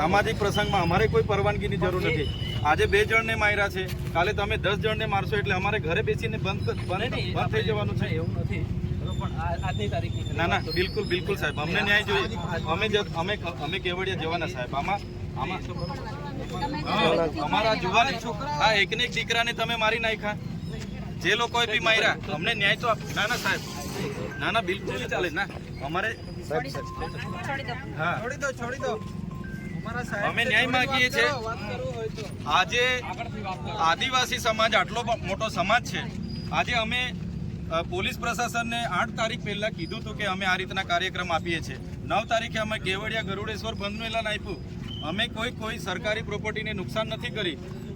સામાજિક પ્રસંગમાં અમારે કોઈ પરવાનગીની જરૂર નથી. આજે બે જણને માર્યા છે. કાલે તમે દસ જણને મારશો એટલે અમારે ઘરે બેસીને બંધ બંધ થઈ જવાનું છે. એવું નથી. બરોબર, પણ આ- આજની તારીખની ના ના બિલકુલ બિલકુલ સાહેબ અમને ન્યાય જોઈએ. અમે જ- અમે અમે કેવડિયા જવાના સાહેબ. આમાં આમાં હા, અમારા જુવાન આ એકને એક દીકરાને તમે મારી નાખ્યા. જે લોકોએ બી માર્યા અમને ન્યાય તો ના ના સાહેબ. ના ના બિલકુલ નહીં ચાલે ના અમારે હા. છોડી દો છોડી દો. અમે ન્યાય માંગીએ છીએ. આજે આદિવાસી સમાજ આટલો મોટો સમાજ છે. આજે અમે પોલીસ પ્રશાસનને આઠ તારીખ પહેલાં કીધું હતું કે અમે આ રીતના કાર્યક્રમ આપીએ છીએ. નવ તારીખે અમે કેવડિયા ગરુડેશ્વર બંધનું એલાન આપ્યું. અમે કોઈ કોઈ સરકારી પ્રોપર્ટીને નુકસાન નથી કરી.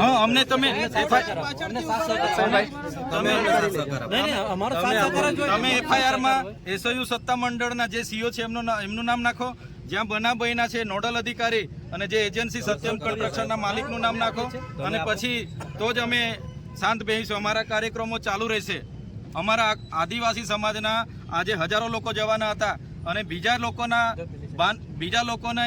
હા અમને તમે તમે. એફઆઈઆરમાં એસયુ સત્તા મંડળના જે સીઓ છે એમનું એમનું નામ નાખો. જ્યાં બનાવ બન્યા છે નોડલ અધિકારી અને જે એજન્સી સત્યમ કન્સ્ટ્રક્શનના માલિકનું નામ નાખો. અને પછી તો જ અમે શાંત બેસીશું અમારા કાર્યક્રમો ચાલુ રહેશે. અમારા આદિવાસી સમાજના આજે હજારો લોકો જવાના હતા અને બીજા લોકોના બીજા લોકોને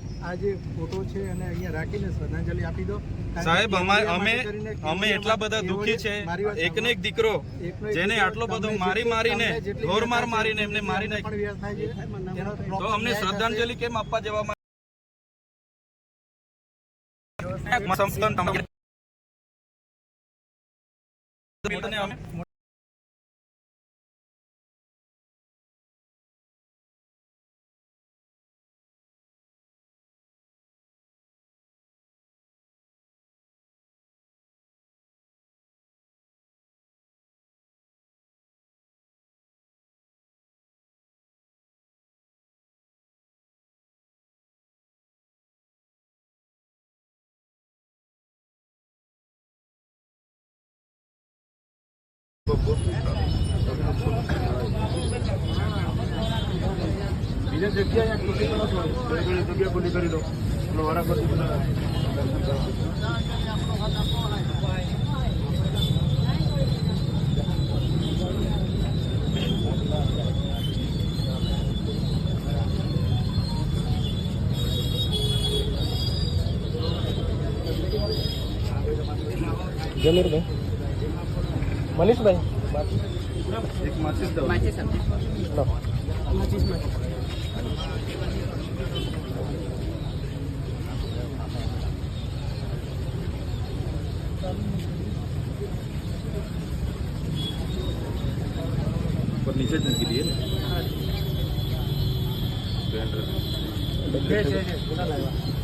આ જે ફોટો છે અને અહીંયા રાખીને શ્રદ્ધાંજલિ આપી દો. સાહેબ અમે અમે એટલા બધા દુઃખી છે. એકને એક દીકરો જેને આટલો બધો મારી મારીને તમને જેટલી ઢોર માર વ્યથા મારીને છે, એમને મારી પણ નાખી વ્યર્થ થાય છે તેનો તો proper અમને ન્યાય શ્રદ્ધાંજલિ કેમ આપવા જવામાં સંસ્થાન તમારે પર નીચે જ મૂકી દઈએ ને છે, છે,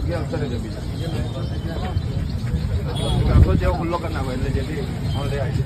જગ્યા અવસરે જમી આખો જેવો ખુલ્લો કરી નાખો એટલે જેથી મળે આવી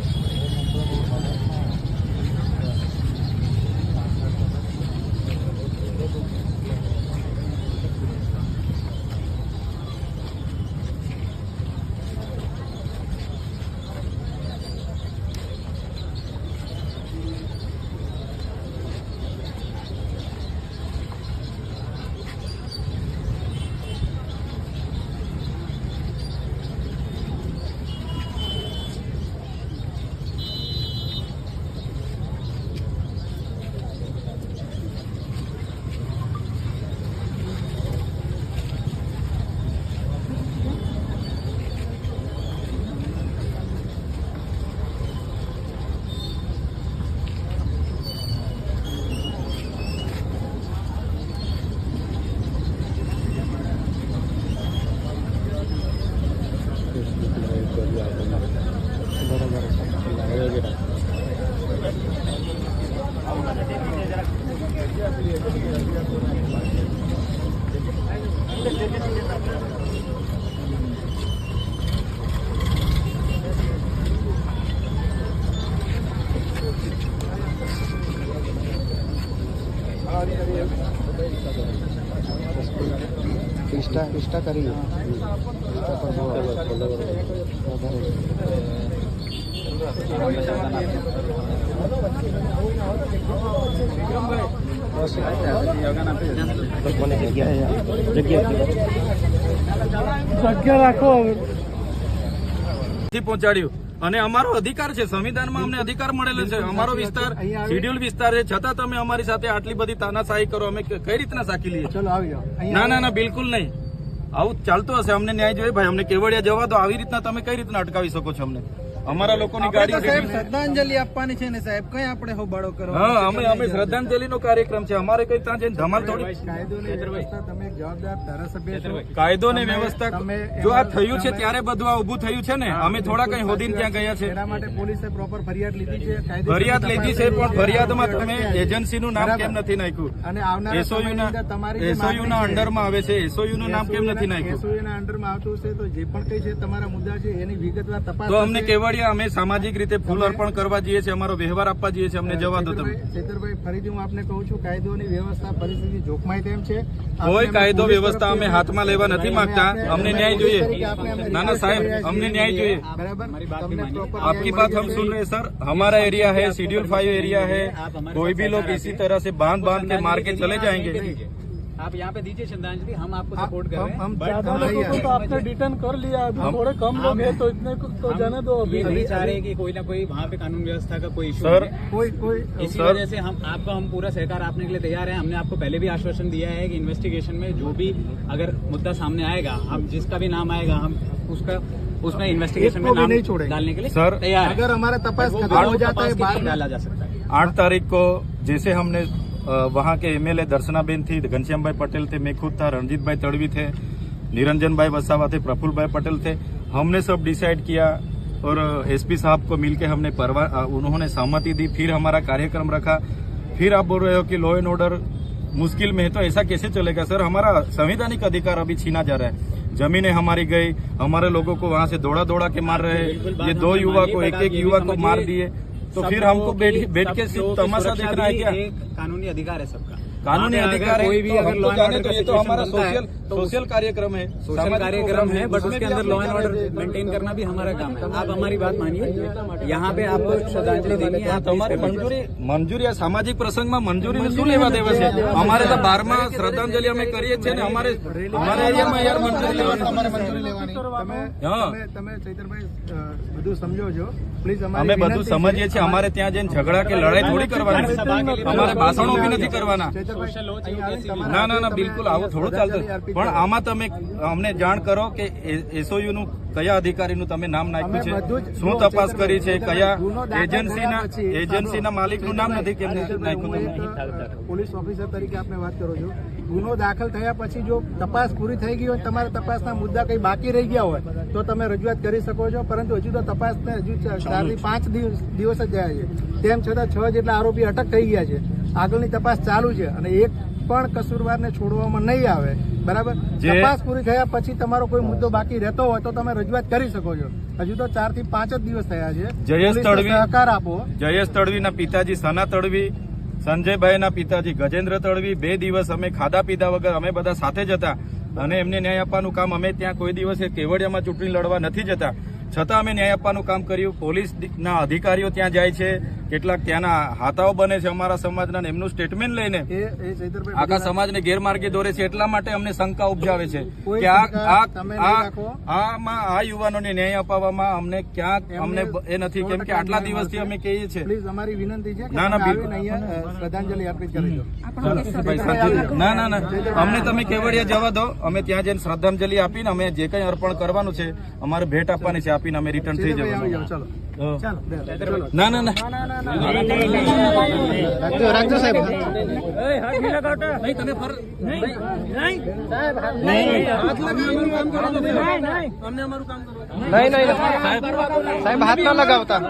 ઇન્સ્ટા ઇન્સ્ટા કરી ઇન્સ્ટા પર જગ્યા રાખો થી પહોંચાડ્યું. અને અમારો અધિકાર છે. સંવિધાનમાં અમને અધિકાર મળેલો છે. અમારો વિસ્તાર શેડ્યુલ વિસ્તાર છે. છતાં તમે અમારી સાથે આટલી બધી તાનાશાહી કરો. અમે કઈ રીતના સાકી લઈએ? ચલો ના ના ના બિલકુલ નહીં. આવું ચાલતું હશે. અમને ન્યાય જોઈએ. ભાઈ, અમને કેવડિયા જવા દો. આવી રીતના તમે કઈ રીતના અટકાવી શકો છો અમને? અમારા લોકોની ગાડી શ્રદ્ધાંજલિ આપવાની છે ને સાહેબ. કઈ આપણે હોબાળો કરો? હા અમે અમે શ્રદ્ધાંજલિ નો કાર્યક્રમ છે. અમારે કઈ ત્યાં જઈને ધમાલ થોડી કાયદોની વ્યવસ્થા તમે જવાબદાર ધારાસભ્ય છો. કાયદો ને વ્યવસ્થા જો આ થયું છે ત્યારે બધું આ ઉભું થયું છે ને? અમે થોડા કઈ હોદીને ત્યાં ગયા છે. એના માટે પોલીસે પ્રોપર ફરિયાદ લીધી છે. ફરિયાદ લીધી છે પણ ફરિયાદમાં તમે એજન્સી નું નામ કેમ નથી નાખ્યું? અને આવનાર એસઓયુ ના તમારી એસઓયુ ના છે, અંડરમાં આવે છે. એસઓયુ નું નામ કેમ નથી નાખ્યું? એસઓયુ ના અંડરમાં આવતું હશે તો જે પણ કઈ છે તમારા મુદ્દા છે એની વિગતવાર તપાસ તો અમને થશે. કેવડિયા અમે સામાજિક રીતે ફૂલ અર્પણ કરવા જઈએ છીએ અમારો વ્યવહાર આપવા જઈએ છીએ અમને જવા દો તમે ચેતરભાઈ- ચેતરભાઈ ફરીથી હું આપને કહું છું કાયદોની વ્યવસ્થા પરિસ્થિતિ જોખમાય તેમ છે કોઈ આપણે કાયદો પોલીસ વ્યવસ્થા અમે તરફથી- હાથમાં લેવા નથી માંગતા આપણે- અમને ન્યાય જોઈએ તરીકે આપણે અમને ના ના સાહેબ રિક્વેસ્ટ અમને કરી ન્યાય જોઈએ बराबर તમને proper आपकी न्याय बात मिल हम जाए। सुन रहे हैं सर हमारा एरिया है शेड्यूल फाइव एरिया है कोई भी लोग इसी तरह से बांध बांध के मार के चले जाएंगे आप यहाँ पे दीजिए श्रद्धांजलि हम आपको सपोर्ट कर रहे हैं। हम ज़्यादा लोगों को तो आपने रिटर्न कर लिया अभी थोड़े कम लोग हैं तो इतने को तो जाने दो अभी। ये नहीं चाह रहे कि कोई ना कोई वहाँ पे कानून व्यवस्था का कोई इशू सर, है। कोई कोई इसी वजह से हम आपको हम पूरा सहकार आपने के लिए तैयार है। हमने आपको पहले भी आश्वासन दिया है कि इन्वेस्टिगेशन में जो भी अगर मुद्दा सामने आएगा हम जिसका भी नाम आएगा हम उसका उसमें इन्वेस्टिगेशन में नाम नहीं छोड़ेंगे। डालने के लिए सर, तैयार अगर हमारा तपास हो जाता है में डाला जा सकता है। आठ तारीख को जैसे हमने वहाँ के एमएलए दर्शनाबेन थी घनश्याम भाई पटेल थे मैं खुद था रणजीत भाई तड़वी थे निरंजन भाई वसावा थे प्रफुल्ल भाई पटेल थे। हमने सब डिसाइड किया और एसपी साहब को मिलके हमने परवा उन्होंने सहमति दी फिर हमारा कार्यक्रम रखा। फिर आप बोल रहे हो कि लॉ एंड ऑर्डर मुश्किल में है तो ऐसा कैसे चलेगा? सर हमारा संवैधानिक अधिकार अभी छीना जा रहा है। जमीनें हमारी गई हमारे लोगों को वहाँ से दौड़ा दौड़ा के मार रहे हैं। ये दो युवा को एक एक युवा को मार दिए। तो सब फिर हमको लोगों बैठ की- बैठ के सब सिर्फ लोगों की तमाशा सुरक्षा देखना है भी क्या एक कानूनी अधिकार है सबका कानूनी वहाँ पे अधिकार अगर है कोई भी तो अगर हम लॉ तो एंड जाने ऑर्डर तो का ये तो situation हमारा बनता है सोशल तो सोशल कार्यक्रम है सोशल सामाजिक कार्यक्रम प्रोग्राम है बट उसमें उसके भी अंदर आप लॉ एंड लोग ऑर्डर मेंटेन करना भी हमारा काम है आप हमारी बात मानिए यहाँ पे आपको श्रद्धांजलि देनी है आप તમારી મંજૂરી મંજૂરી આ સામાજિક પ્રસંગમાં મંજૂરી શું લેવા દેવા છે અમારે તો બારમાં શ્રદ્ધાંજલિ અમે કરીએ છીએ ને અમારે અમારા એરિયામાં યાર મંજૂરી લેવાની તમારે મંજૂરી લેવાની તમે હા. તમે- તમે ચૈતરભાઈ અ, બધું સમજો છો પ્લીઝ અમે બધું સમજીએ છીએ અમારે ત્યાં જઈને ઝઘડા કે લડાઈ થોડી કરવાની અમારે ભાષણો બી નથી કરવાના ના ના ના બિલકુલ આવું થોડું ચાલતું. પણ આમાં તમે અમને જાણ કરો કે એસઓયુ નું કયા અધિકારીનું તમે નામ નાખ્યું છે? શું તપાસ કરી છે? કયા એજન્સીના એજન્સીના માલિકનું નામ નથી કેમ નાખ્યું પોલીસ ઓફિસર તરીકે આપણે વાત કરો છો. ગુનો દાખલ થયા પછી જો તપાસ પૂરી થઈ ગઈ હોય તમારા તપાસના મુદ્દા કઈ બાકી રહી ગયા હોય તો તમે રજૂઆત કરી શકો છો. પરંતુ હજુ તો તપાસને હજુ ચારથી પાંચ દિવસ દિવસ જ થયા છે. તેમ છતાં છ જેટલા આરોપી અટક થઈ ગયા છે. આગળની તપાસ ચાલુ છે અને એક પણ કસૂરવારને છોડવામાં નહીં આવે બરાબર? તપાસ પૂરી થયા પછી તમારો કોઈ મુદ્દો બાકી રહેતો હોય તો તમે રજૂઆત કરી શકો છો. હજુ તો ચારથી પાંચ જ દિવસ થયા છે. જયેશ તડવી- સહકાર આપો. જયેશ તડવીના પિતાજી સના તડવી સંજયભાઈના પિતાજી ગજેન્દ્ર તડવી બે દિવસ અમે ખાધા પીધા વગર અમે બધા સાથે જ હતા અને એમને ન્યાય આપવાનું કામ અમે ત્યાં કોઈ દિવસે કેવડિયામાં ચૂંટણી લડવા નથી જતા. છતાં અમે ન્યાય આપવાનું કામ કર્યું. પોલીસના અધિકારીઓ ત્યાં જાય છે. કેટલાક ત્યાંના હાથાઓ બને છે અમારા સમાજના એમનું સ્ટેટમેન્ટ લઈને એ એ ચૈતરભાઈ આખા સમાજને ગેરમાર્ગે દોરે છે એટલા માટે અમને શંકા ઉપજાવે છે કે. આમાં આ યુવાનોને ન્યાય અપાવવામાં અમને ક્યાંક અમને એ નથી કેમ કે આટલા દિવસથી અમે કહીએ છીએ. અમારી વિનંતી છે ના, ના, શ્રદ્ધાંજલિ અર્પિત કરી ભાઈ, ના ના ના. અમને તમે કેવડિયા જવા દો. અમે ત્યાં જઈને શ્રદ્ધાંજલિ આપીને અમે જે કંઈ અર્પણ કરવાનું છે અમારે ભેટ આપવાની છે આપીને અમે રિટર્ન થઈ જવાનું. ના ના ના. રાખજો રાખજો સાહેબ નહીં નહીં સાહેબ હાથ ના લગાવતા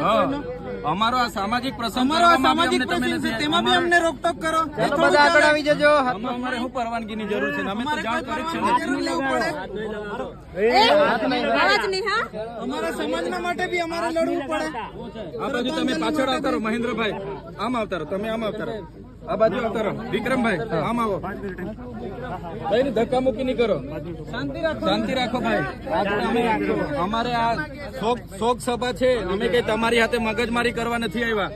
હા. અમારો આ સામાજિક પ્રસંગ અમારો આ સામાજિક પ્રસંગ છે તેમાં બી અમને રોકટોક કરો. બધા આગળ આવી જજો. અમારે શું પરવાનગીની જરૂર છે અમે તો જાણ કરી છે ને. નહીં હા? અમારા સમાજના માટે બી અમારે લડવું પડે. આ બાજુ તમે પાછળ આવતા રહો મહેન્દ્રભાઈ. આમ આવતા રહો તમે આમ આવતા રહો. આ બાજુ આવતા રહો. વિક્રમભાઈ આમ આવો. ભાઈ ને ધક્કા મુક્કી નહીં કરો શાંતિ રાખો ભાઈ. અમારે આ શોક શોક સભા છે. અમે કઈ તમારી હાથે મગજમારી કરવા નથી આવ્યા.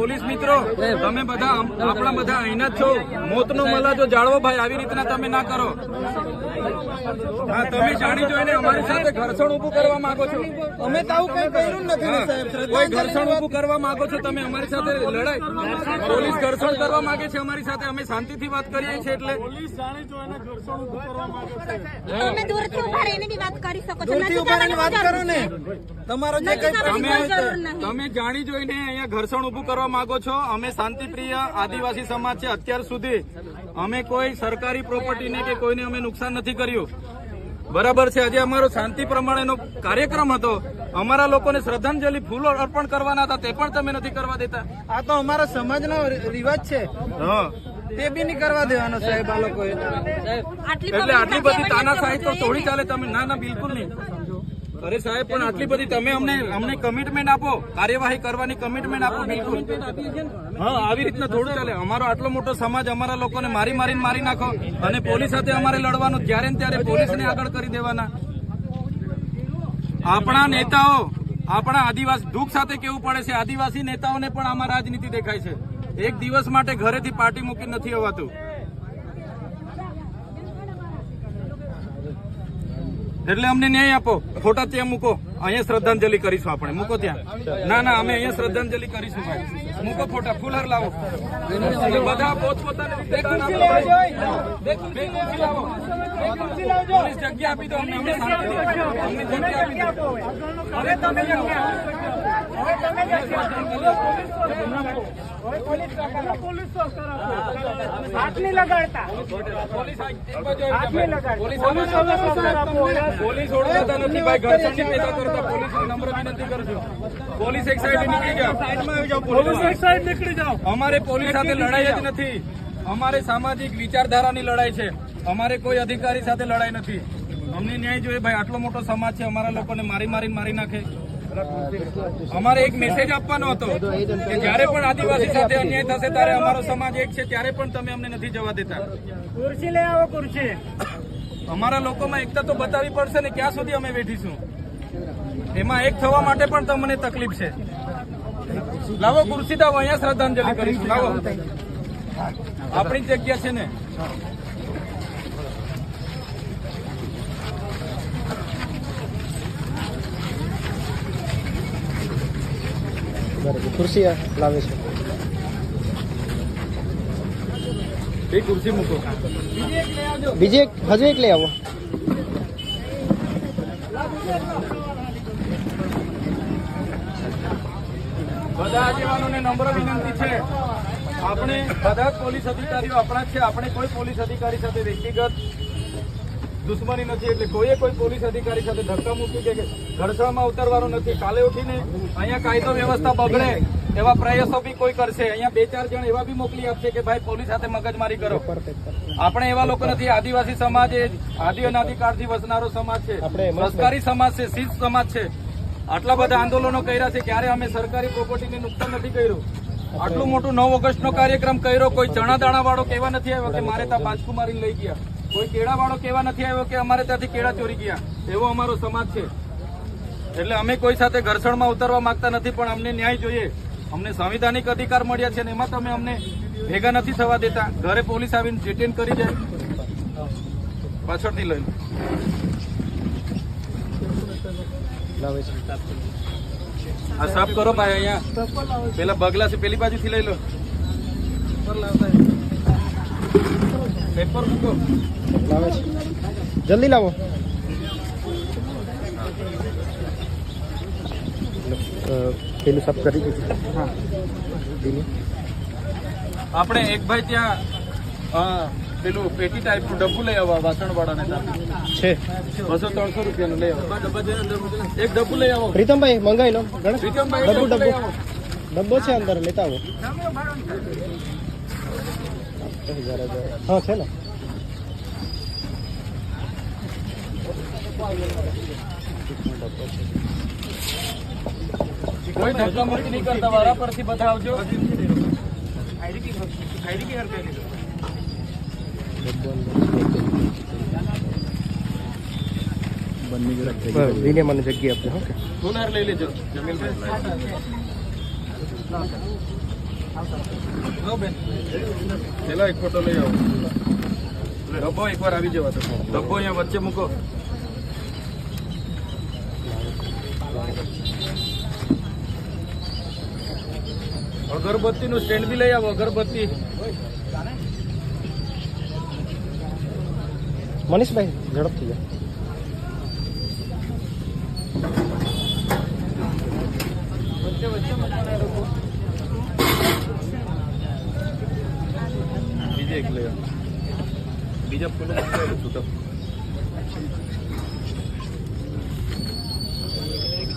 પોલીસ મિત્રો. તમે બધા આપણા બધા અહીંના જ છો. મોતનો મલાજો જાળવો ભાઈ આવી રીતના તમે ના કરો. હા તમે જાણી જોઈને અમારી સાથે ઘર્ષણ ઉભું કરવા માંગો છો. અમે તો આવું કઈ કર્યું નથી સાહેબ. કોઈ ઘર્ષણ ઉભું કરવા માંગો છો તમે અમારી સાથે લડાઈ. પોલીસ ઘર્ષણ કરવા માંગે છે અમારી સાથે અમે શાંતિથી વાત કરીએ છીએ એટલે તમે દૂરથી ઊભા રહીને બી વાત કરી શકો છો. દૂરથી ઊભા રહીને વાત કરો ને. તમારો જે કઈ તમે જાણી જોઈને અહીંયા ઘર્ષણ ઉભું કરવા માંગો છો. અમે શાંતિપ્રિય આદિવાસી સમાજ છે અત્યાર સુધી. અમે કોઈ સરકારી પ્રોપર્ટીને કે કોઈને અમે નુકસાન નથી કર્યું. બરાબર છે આજે અમારો શાંતિ પ્રમાણેનો કાર્યક્રમ હતો. અમારા લોકોને શ્રદ્ધાંજલિ ફૂલો અર્પણ કરવાના હતા તે પણ તમે નથી કરવા દેતા. આ તો અમારા સમાજનો રિવાજ છે. હા. તે બી નહીં કરવા દેવાનો સાહેબ આ લોકોએ. એટલે આટલી બધી તાનાશાહી તો થોડી ચાલે તમે. ના ના બિલકુલ નહીં. અરે સાહેબ, પણ આટલી બધી તમે અમને અમને કમિટમેન્ટ આપો, કાર્યવાહી કરવાની કમિટમેન્ટ આપો, બિલકુલ. હા, આવી રીતના થોડું ચાલે. અમારો આટલો મોટો સમાજ અમારા લોકોને મારી મારીને મારી નાખો અને પોલીસ સાથે અમારે લડવાનું, જ્યારે ને ત્યારે પોલીસને આગળ કરી દેવાના. આપણા નેતાઓ, આપણા આદિવાસી, દુઃખ સાથે કેવું પડે છે, આદિવાસી નેતાઓને પણ આમાં રાજનીતિ દેખાય છે. એક દિવસ માટે ઘરેથી પાર્ટી મૂકી નથી હોવાતું. એટલે અમને ન્યાય આપો. ફોટા ત્યાં મૂકો. અહીંયા શ્રદ્ધાંજલિ કરીશું આપણે. મૂકો ત્યાં. ના ના અમે અહીંયા શ્રદ્ધાંજલિ કરીશું ભાઈ. મૂકો ફોટા ફૂલહાર લાવો. બધા પોતપોતાની રીતે. પોલીસ જગ્યા આપી દો. અમને જગ્યા આપી દો. પોલીસ એક અમારે પોલીસ સાથે લડાઈ જ નથી. અમારે સામાજિક વિચારધારાની લડાઈ છે. અમારે કોઈ અધિકારી સાથે લડાઈ નથી. અમને ન્યાય જોઈએ. ભાઈ, આટલો મોટો સમાજ છે. અમારા લોકોને મારી મારીને મારી નાખે. અમારે એક મેસેજ આપવાનો હતો કે જ્યારે પણ આદિવાસી સાથે અન્યાય થશે ત્યારે અમારો સમાજ એક છે ત્યારે પણ તમે અમને નથી જવા દેતા. ખુરશી લઈ આવો ખુરશી અમારા લોકોમાં એકતા તો બતાવી પડશે ને ક્યાં સુધી અમે બેઠીશું? એમાં એક થવા માટે પણ તમને તકલીફ છે. લાવો ખુરશી તો અહીંયા શ્રદ્ધાંજલિ કરીશું. લાવો. આપણી જગ્યા છે ને. ખુરશી લાવે છે. એ ખુરશી મૂકો? બીજી એક હજુ એક લઈ આવો. બધા આગેવાનોને નમ્ર વિનંતી છે. આપણે બધા પોલીસ અધિકારીઓ આપણા છે. આપણે કોઈ પોલીસ અધિકારી સાથે વ્યક્તિગત દુશ્મની નથી એટલે કોઈએ કોઈ પોલીસ અધિકારી સાથે ધક્કા મૂકી કે ઘર્ષણમાં ઉતરવાનું નથી. કાલે ઉઠીને અહીંયા કાયદો વ્યવસ્થા બગડે એવા પ્રયાસો બી કોઈ કરશે. અહીંયા બે ચાર જણ એવા બી મોકલી આપશે કે ભાઈ પોલીસ સાથે મગજમારી કરો. આપણે એવા લોકો નથી. આદિવાસી સમાજ એ આદિ અનાધિકારથી વસનારો સમાજ છે. સંસ્કારી સમાજ છે શિસ્ત સમાજ છે. આટલા બધા આંદોલનો કર્યા છે ક્યારે અમે સરકારી પ્રોપર્ટીને નુકસાન નથી કર્યું? આટલું મોટું નવ ઓગસ્ટ નો કાર્યક્રમ કર્યો કોઈ ચણા દાણા વાળો કેવા નથી આવ્યો કે મારે ત્યાં પાંચકુમારી લઈ ગયા? કોઈ કેળા વાળો કેવા નથી આવ્યો કે અમારે ત્યાંથી કેળા ચોરી ગયા? એવો અમારો સમાજ છે. એટલે અમે કોઈ સાથે ઘર્ષણમાં ઉતરવા માંગતા નથી, પણ અમને ન્યાય જોઈએ. અમને સંવિધાનિક અધિકાર મળ્યા છે ને એમાં તમે અમને ભેગા નથી થવા દેતા. ઘરે પોલીસ આવીને ડિટેન કરી જાય. પાછળથી છે આ સાફ કરો ભાઈ, અહીંયા. પેલા બગલા છે, પેલી બાજુથી લઈ લો. પેપર મૂકો. લાવે છે. જલ્દી લાવો. પેલું સાફ કરી દીધું હા. આપણે એક ભાઈ ત્યાં પેલું પેટી ટાઈપ ડબ્બુ લઈ આવવા વાસણ વાળાને છે. બસો ત્રણસો રૂપિયાનું લઈ આવો એક ડબ્બુ લઈ આવો. પ્રીતમભાઈ મંગાવી લો. પ્રીતમભાઈ ડબ્બુ ડબ્બુ ડબ્બો છે અંદર લેતા આવો. હા છે ને કોઈ ધક્કા મુક્કી નહીં કરતા વારા પરથી બધા આવજો વિને મને જગ્યા આપજો ઓકે ફૂલ હાર લઈ લેજો જમીનભાઈ આવો બેન પેલા એક ફોટો લઈ આવો. ડબ્બો એકવાર આવી જવા ડબ્બો અહીંયા વચ્ચે મૂકો. અગરબત્તી નું સ્ટેન્ડ બી લઈ આવો અગરબત્તી. મનીષભાઈ ઝડપથી જાઓ. છે એક પ્લેયર બીજા ફૂલો છૂટો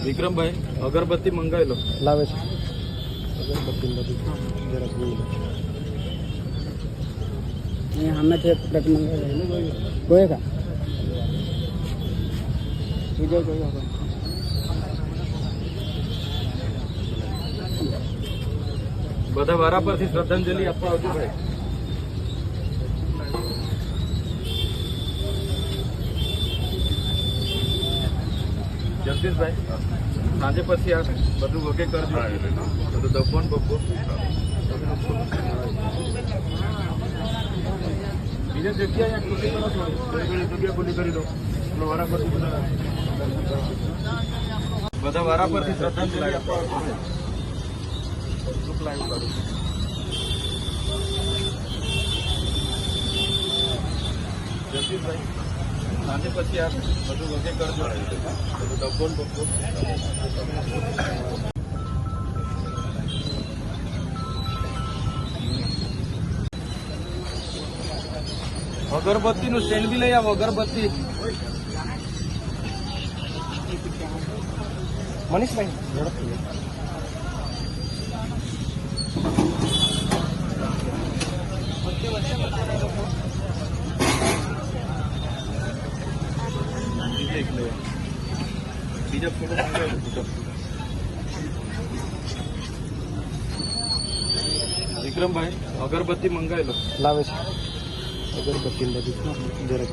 વિક્રમભાઈ અગરબત્તી મંગાવેલો લાવે છે. અગરબત્તી મંગાવી જરાક જોઈ લો બધા વારા પરથી શ્રદ્ધાંજલિ આપવા આવજો ભાઈ. જગદીશભાઈ સાંજે પછી આ બધું વગે કરજો બધું ડબ્બો ને બબ્બો બીજા જગ્યાએ કરો જગ્યા ખુલ્લી કરી દો. વારા પરથી બધા બધા વારા પરથી શ્રદ્ધાંજલિ આપવા લાઈવ કરું જગદીશભાઈ પછી આ બધું વગે કરજો. બધું ડબ્બો ને અગરબત્તી નું સ્ટેન્ડ બી લઈ આવો, અગરબત્તી. મનીષભાઈ. ઝડપથી વિક્રમભાઈ અગરબત્તી મંગાવેલો. લાવે છે. અગરબત્તી જરાક